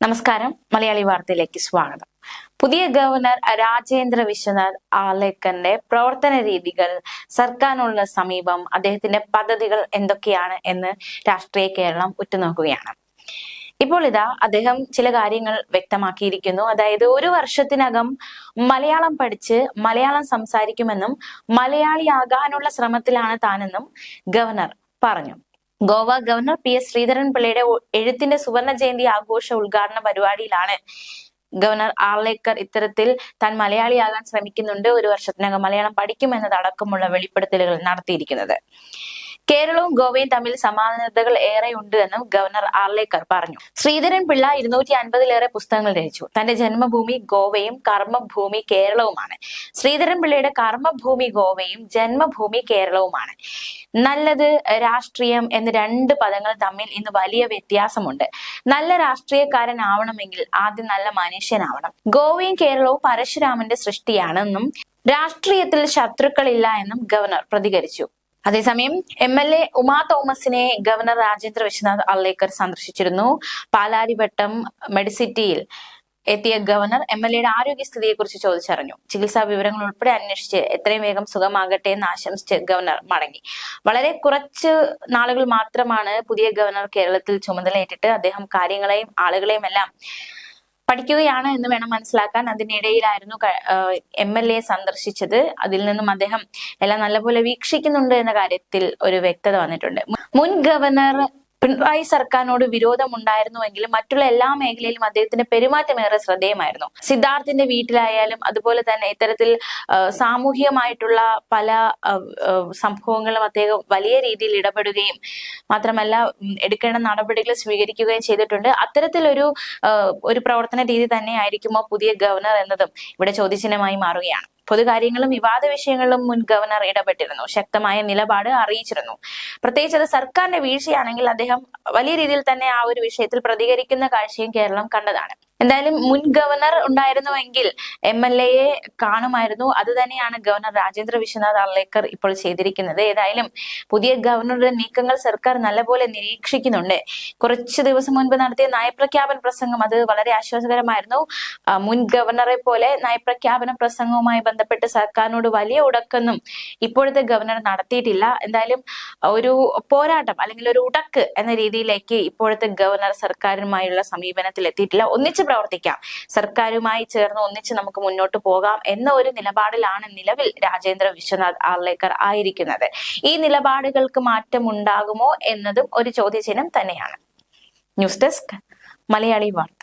നമസ്കാരം. മലയാളി വാർത്തയിലേക്ക് സ്വാഗതം. പുതിയ ഗവർണർ രാജേന്ദ്ര വിശ്വനാഥ് ആലേക്കറിന്റെ പ്രവർത്തന രീതികൾ സർക്കാരിനുള്ള സമീപം അദ്ദേഹത്തിന്റെ പദ്ധതികൾ എന്തൊക്കെയാണ് എന്ന് രാഷ്ട്രീയ കേരളം ഉറ്റുനോക്കുകയാണ്. ഇപ്പോൾ ഇതാ അദ്ദേഹം ചില കാര്യങ്ങൾ വ്യക്തമാക്കിയിരിക്കുന്നു. അതായത് ഒരു വർഷത്തിനകം മലയാളം പഠിച്ച് മലയാളം സംസാരിക്കുമെന്നും മലയാളിയാകാനുള്ള ശ്രമത്തിലാണ് താനെന്നും ഗവർണർ പറഞ്ഞു. Goa governor P S Sreedharan പിള്ളയുടെ എഴുത്തിന്റെ സുവർണ ജയന്തി ആഘോഷ ഉദ്ഘാടന പരിപാടിയിലാണ്. ഗവർണർ ആർലേക്കർ ഇത്തരത്തിൽ താൻ മലയാളിയാകാൻ ശ്രമിക്കുന്നുണ്ട്. ഒരു വർഷത്തിനകം മലയാളം പഠിക്കുമെന്നതടക്കമുള്ള വെളിപ്പെടുത്തലുകൾ നടത്തിയിരിക്കുന്നത്. കേരളവും ഗോവയും തമ്മിൽ സമാനതകൾ ഏറെയുണ്ട് എന്നും ഗവർണർ ആർലേക്കർ പറഞ്ഞു. ശ്രീധരൻ പിള്ള ഇരുന്നൂറ്റി അൻപതിലേറെ പുസ്തകങ്ങൾ രചിച്ചു. തന്റെ ജന്മഭൂമി ഗോവയും കർമ്മഭൂമി കേരളവുമാണ്. ശ്രീധരൻ പിള്ളയുടെ കർമ്മഭൂമി ഗോവയും ജന്മഭൂമി കേരളവുമാണ്. നല്ലത് രാഷ്ട്രീയം എന്ന രണ്ട് പദങ്ങൾ തമ്മിൽ ഇന്ന് വലിയ വ്യത്യാസമുണ്ട്. നല്ല രാഷ്ട്രീയക്കാരനാവണമെങ്കിൽ ആദ്യം നല്ല മനുഷ്യനാവണം. ഗോവയും കേരളവും പരശുരാമന്റെ സൃഷ്ടിയാണെന്നും രാഷ്ട്രീയത്തിൽ ശത്രുക്കളില്ല എന്നും ഗവർണർ പ്രതികരിച്ചു. അതേസമയം എം എൽ എ ഉമാ തോമസിനെ ഗവർണർ രാജേന്ദ്ര വിശ്വനാഥ് അള്ളേക്കർ സന്ദർശിച്ചിരുന്നു. പാലാരിവട്ടം മെഡിസിറ്റിയിൽ എത്തിയ ഗവർണർ എം എൽ എയുടെ ആരോഗ്യസ്ഥിതിയെ കുറിച്ച് ചോദിച്ചറിഞ്ഞു. ചികിത്സാ വിവരങ്ങൾ ഉൾപ്പെടെ അന്വേഷിച്ച് എത്രയും വേഗം സുഖമാകട്ടെ എന്ന് ആശംസിച്ച് ഗവർണർ മടങ്ങി. വളരെ കുറച്ച് നാളുകൾ മാത്രമാണ് പുതിയ ഗവർണർ കേരളത്തിൽ ചുമതലയേറ്റിട്ട് അദ്ദേഹം കാര്യങ്ങളെയും ആളുകളെയും എല്ലാം പഠിക്കുകയാണ് എന്ന് വേണം മനസ്സിലാക്കാൻ. അതിനിടയിലായിരുന്നു എം എൽ എ സന്ദർശിച്ചത്. അതിൽ നിന്നും അദ്ദേഹം എല്ലാം നല്ലപോലെ വീക്ഷിക്കുന്നുണ്ട് എന്ന കാര്യത്തിൽ ഒരു വ്യക്തത വന്നിട്ടുണ്ട്. മുൻ ഗവർണർ പിണറായി സർക്കാരിനോട് വിരോധമുണ്ടായിരുന്നുവെങ്കിലും മറ്റുള്ള എല്ലാ മേഖലയിലും അദ്ദേഹത്തിന്റെ പെരുമാറ്റം ഏറെ ശ്രദ്ധേയമായിരുന്നു. സിദ്ധാർത്ഥിന്റെ വീട്ടിലായാലും അതുപോലെ തന്നെ ഇത്തരത്തിൽ സാമൂഹികമായിട്ടുള്ള പല സംഭവങ്ങളും അദ്ദേഹം വലിയ രീതിയിൽ ഇടപെടുകയും മാത്രമല്ല എടുക്കേണ്ട നടപടികൾ സ്വീകരിക്കുകയും ചെയ്തിട്ടുണ്ട്. അത്തരത്തിലൊരു ഒരു പ്രവർത്തന രീതി തന്നെ ആയിരിക്കുമോ പുതിയ ഗവർണർ എന്നതും ഇവിടെ ചോദ്യചിഹ്നമായി മാറുകയാണ്. പൊതുകാര്യങ്ങളും വിവാദ വിഷയങ്ങളിലും മുൻ ഗവർണർ ഇടപെട്ടിരുന്നു. ശക്തമായ നിലപാട് അറിയിച്ചിരുന്നു. പ്രത്യേകിച്ച് അത് സർക്കാരിന്റെ വീഴ്ചയാണെങ്കിൽ അദ്ദേഹം വലിയ രീതിയിൽ തന്നെ ആ ഒരു വിഷയത്തിൽ പ്രതികരിക്കുന്ന കാഴ്ചയും കേരളം കണ്ടതാണ്. എന്തായാലും മുൻ ഗവർണർ ഉണ്ടായിരുന്നുവെങ്കിൽ എം എൽ എയെ കാണുമായിരുന്നു. അത് തന്നെയാണ് ഗവർണർ രാജേന്ദ്ര വിശ്വനാഥ് അർലേക്കർ ഇപ്പോൾ ചെയ്തിരിക്കുന്നത്. ഏതായാലും പുതിയ ഗവർണറുടെ നീക്കങ്ങൾ സർക്കാർ നല്ലപോലെ നിരീക്ഷിക്കുന്നുണ്ട്. കുറച്ച് ദിവസം മുൻപ് നടത്തിയ നയപ്രഖ്യാപന പ്രസംഗം അത് വളരെ ആശ്വാസകരമായിരുന്നു. മുൻ ഗവർണറെ പോലെ നയപ്രഖ്യാപന പ്രസംഗവുമായി ബന്ധപ്പെട്ട് സർക്കാരിനോട് വലിയ ഉടക്കൊന്നും ഇപ്പോഴത്തെ ഗവർണർ നടത്തിയിട്ടില്ല. എന്തായാലും ഒരു പോരാട്ടം അല്ലെങ്കിൽ ഒരു ഉടക്ക് എന്ന രീതിയിലേക്ക് ഇപ്പോഴത്തെ ഗവർണർ സർക്കാരുമായുള്ള സമീപനത്തിൽ എത്തിയിട്ടില്ല ഒന്നിച്ച് പ്രവർത്തിക്കാം. സർക്കാരുമായി ചേർന്ന് ഒന്നിച്ച് നമുക്ക് മുന്നോട്ട് പോകാം എന്ന ഒരു നിലപാടിലാണ് നിലവിൽ രാജേന്ദ്ര വിശ്വനാഥ് ആർലേക്കർ ആയിരിക്കുന്നത്. ഈ നിലപാടുകൾക്ക് മാറ്റം ഉണ്ടാകുമോ എന്നതും ഒരു ചോദ്യചിഹ്നം തന്നെയാണ്. ന്യൂസ് ഡെസ്ക് മലയാളി വാർത്ത.